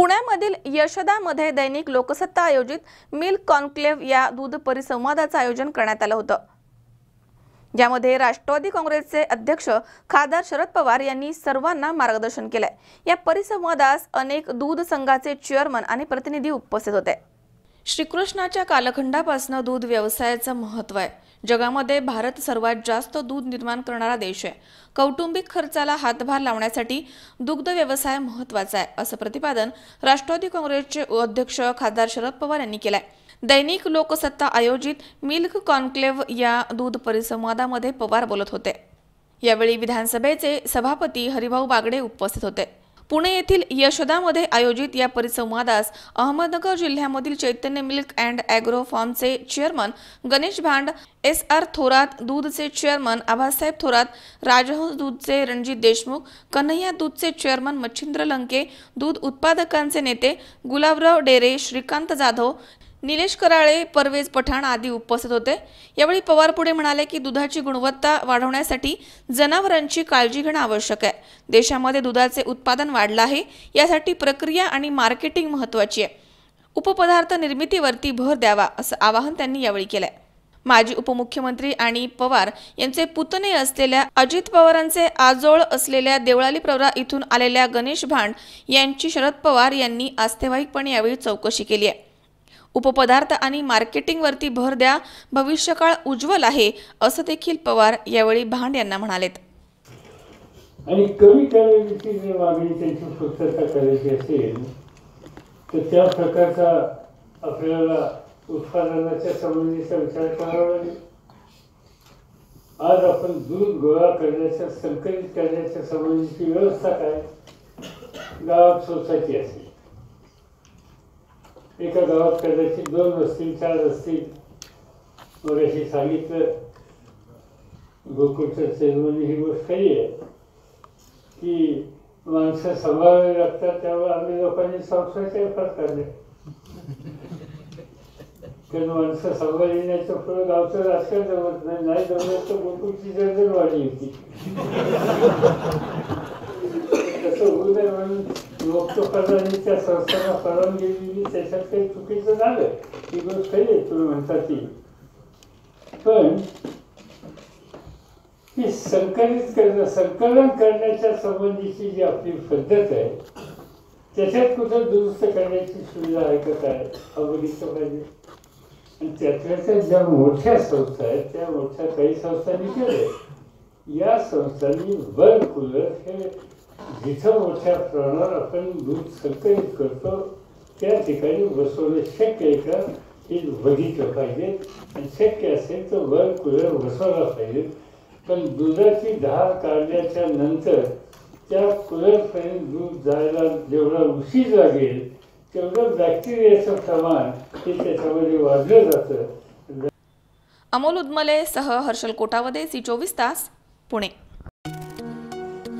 पुण्यामधील यशदामध्ये दैनिक लोकसत्ता आयोजित milk conclave या दूध परिसंवादाचं आयोजन करण्यात आलं होतं. यामध्ये राष्ट्रवादी काँग्रेसचे अध्यक्ष खासदार शरद पवार यांनी सर्वांना मार्गदर्शन केलंय. या परिसंवादास अनेक दूध संघाचे चेअरमन आणि प्रतिनिधी उपस्थित होते. श्रीकृष्णाच्या कालखंडापासून दूध व्यवसायाचं महत्त्व आहे. जगामध्ये भारत सर्वात जास्त दूध निर्माण करणारा देश आहे. कौटुंबिक खर्चाला हातभार लावण्यासाठी दुग्ध व्यवसाय महत्त्वाचा आहे असं प्रतिपादन राष्ट्रवादी काँग्रेसचे अध्यक्ष खासदार शरद पवार यांनी केलंय. दैनिक लोकसत्ता आयोजित मिल्क कॉन्क्लेव्ह या दूध परिसंवादामध्ये पवार बोलत होते. यावेळी विधानसभेचे सभापती हरिभाऊ बागडे उपस्थित होते. पुणे येथील यशोदामध्ये आयोजित या परिसंवादास अहमदनगर जिल्ह्यामधील Chaitanya milk and agro फार्मचे chairman Ganesh Bhand S R Thorat दूधचे chairman Abasaheb Thorat Rajhans दूधचे रणजित देशमुख कन्हैया दूधचे चेअरमन मच्छिंद्र लंके दूध उत्पादकांचे नेते गुलाबराव डेरे श्रीकांत जाधव निलेश कराळे परवेज पठाण आदी उपस्थित होते. यावेळी पवार पुढे म्हणाले की दुधाची गुणवत्ता वाढवण्यासाठी जनावरांची काळजी घेणं आवश्यक आहे. देशामध्ये दुधाचे उत्पादन वाढलं आहे. यासाठी प्रक्रिया आणि मार्केटिंग महत्त्वाची आहे. उपपदार्थ निर्मितीवरती भर द्यावा असं आवाहन त्यांनी यावेळी केलंय. माजी उपमुख्यमंत्री आणि पवार यांचे पुतणे असलेल्या अजित पवारांचे आजोळ असलेल्या देवळाली प्रवरा इथून आलेल्या गणेश भांड यांची शरद पवार यांनी आस्थेवाईकपणे यावेळी चौकशी केली आहे. उपपदार्थ आणि मार्केटिंगवरती भर द्या भविष्यकाळ उज्ज्वल आहे असं देखील पवार यावेळी भांड यांना म्हणालेत. आणि कमी करण्याची जर मागणी त्यांची पूर्तता करायची असेल तर त्या प्रकारचा आपल्याला उत्पादनाच्या संबंधीचा विचार करावा लागेल. आज आपण दूध गोळा करण्याच्या संकलित करण्याच्या संबंधीची व्यवस्था काय? गावात सोसायटी असेल. एका गावात कदाचित दोन असतील चार असतील. मग अशी सांगितलं. गोकुळच्या चेअरमनी ही गोष्ट खरी आहे. की माणसं सांभाळावी लागतात त्यामुळे आम्ही लोकांनी संस्थाचे एफर्ट काढले कारण माणसं सांभाळण्याच्या पुढे गावचं राजकारण जमत नाही नाही जमत तर गोकुळची जर्जर वाढली होती. लोकप्रधानी त्या संस्थांना परवानगी दिली त्याच्यात काही चुकीचं झालं ही गोष्ट आहे तुम्ही म्हणता ती. पण ही संकलित करणं संकलन करण्याच्या संबंधीची जी आपली पद्धत आहे त्याच्यात कुठं दुरुस्त करण्याची सुविधा आहे का काय अवघडीचं पाहिजे. आणि त्यातल्या ज्या मोठ्या संस्था आहेत त्या मोठ्या काही संस्थांनी केल्या. या संस्थांनी वर कुलर हे जिथं मोठ्या प्रमाणावर आपण दूध संकलित करतो त्या ठिकाणी बसवणं शक्य आहे का? हे बघितलं पाहिजे. आणि शक्य असेल तर वर कुलर बसवला पाहिजे. पण दुधाची धार काढल्याच्या नंतर त्या कुलरपर्यंत दूध जायला जेवढा उशीर लागेल तेवढं बॅक्टेरियाचं प्रमाण हे त्याच्यामध्ये वाढलं जातं. अमोल उदमले सह हर्षल कोटावदे सी चोवीस तास पुणे.